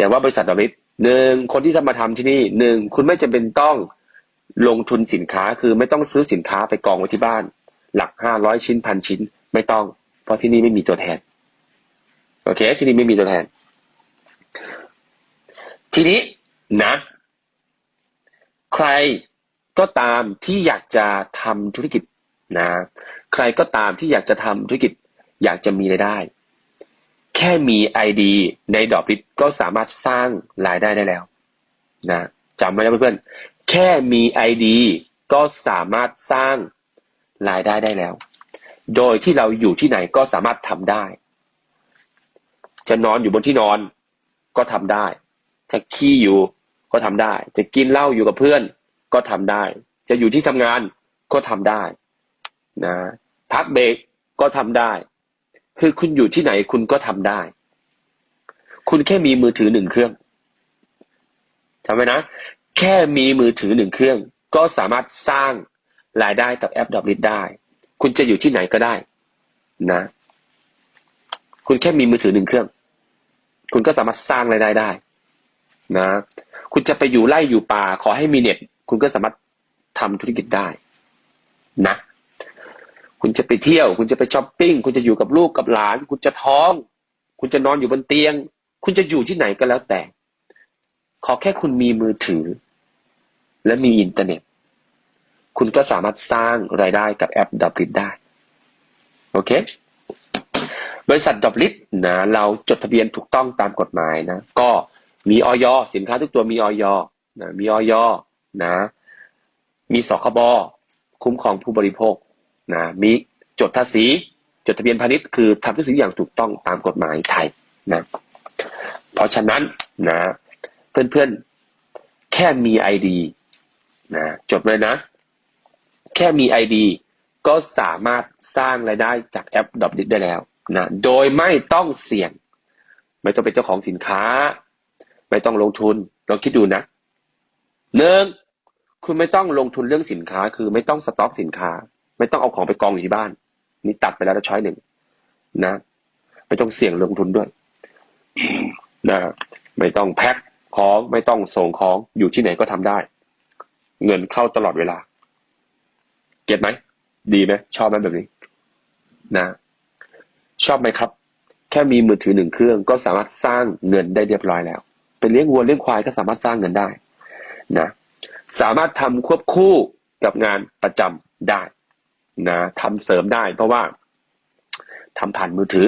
แต่ว่าบริษัทดอลลิสหนึ่งคนที่จะมาทำที่นี่หนึ่งคุณไม่จำเป็นต้องลงทุนสินค้าคือไม่ต้องซื้อสินค้าไปกองไว้ที่บ้าน หลักห้าร้อยชิ้นพันชิ้น ไม่ต้อง เพราะที่นี่ไม่มีตัวแทน โอเค ที่นี่ไม่มีตัวแทน ทีนี้นะ ใครก็ตามที่อยากจะทำธุรกิจนะ ใครก็ตามที่อยากจะทำธุรกิจ อยากจะมีรายได้ แค่มี ID ในดอกลิตก็สามารถสร้างรายได้ได้แล้วนะจำไว้นะเพื่อนๆ แค่มี ID ก็สามารถสร้างรายได้ได้แล้ว โดยที่เราอยู่ที่ไหนก็สามารถทำได้ จะนอนอยู่บนที่นอนก็ทำได้ จะขี้อยู่ก็ทำได้ จะกินเหล้าอยู่กับเพื่อนก็ทำได้ จะอยู่ที่ทำงานก็ทำได้นะพักเบรกก็ทำได้ คือคุณอยู่ที่ไหนคุณก็ทำได้ คุณแค่มีมือถือหนึ่งเครื่องจำไว้นะ แค่มีมือถือหนึ่งเครื่อง ก็สามารถสร้างรายได้กับแอปดับลิทได้ คุณจะอยู่ที่ไหนก็ได้ นะ คุณแค่มีมือถือหนึ่งเครื่อง คุณก็สามารถสร้างรายได้ได้ นะ คุณจะไปอยู่ไร่อยู่ป่า ขอให้มีเน็ต คุณก็สามารถทำธุรกิจได้ นะ คุณจะไปเที่ยว คุณจะไปช้อปปิ้ง คุณจะอยู่กับลูกกับหลาน คุณจะท้อง คุณจะนอนอยู่บนเตียง คุณจะอยู่ที่ไหนก็แล้วแต่ ขอแค่คุณมีมือถือ และมีอินเทอร์เน็ต คุณก็สามารถสร้างรายได้กับแอปดับลิทได้ โอเค บริษัทดับลิทนะเราจดทะเบียนถูกต้องตามกฎหมายนะ ก็มีออยสินค้าทุกตัวมีออยนะมีออยนะ มีสคบคุ้มครองผู้บริโภค นะมีจดภาษี จดทะเบียนพาณิชย์คือทำทุกสิ่งอย่างถูกต้องตามกฎหมายไทยนะเพราะฉะนั้นนะเพื่อนๆแค่มีไอดีนะจดเลยนะ แค่มีไอดีก็สามารถสร้างรายได้จากแอปดอบดิได้แล้วนะโดยไม่ต้องเสี่ยง ไม่ต้องเป็นเจ้าของสินค้า ไม่ต้องลงทุนลองคิดดูนะหนึ่งคุณไม่ต้องลงทุนเรื่องสินค้า คือไม่ต้องสต็อกสินค้า ไม่ต้องเอาของไปกองอยู่ที่บ้าน นี่ตัดไปแล้วช้อยหนึ่งนะไม่ต้องเสี่ยงลงทุนด้วยนะไม่ต้องแพ็คของไม่ต้องส่งของอยู่ที่ไหนก็ทำได้ เงินเข้าตลอดเวลา เก็ตไหมดีไหมชอบไหมแบบนี้ นะ ชอบไหมครับ แค่มีมือถือหนึ่งเครื่องก็สามารถสร้างเงินได้เรียบร้อยแล้วเป็นเลี้ยงวัวเลี้ยงควายก็สามารถสร้างเงินได้ นะ สามารถทำควบคู่กับงานประจำได้ นะทำเสริมได้เพราะว่าทำผ่านมือถือ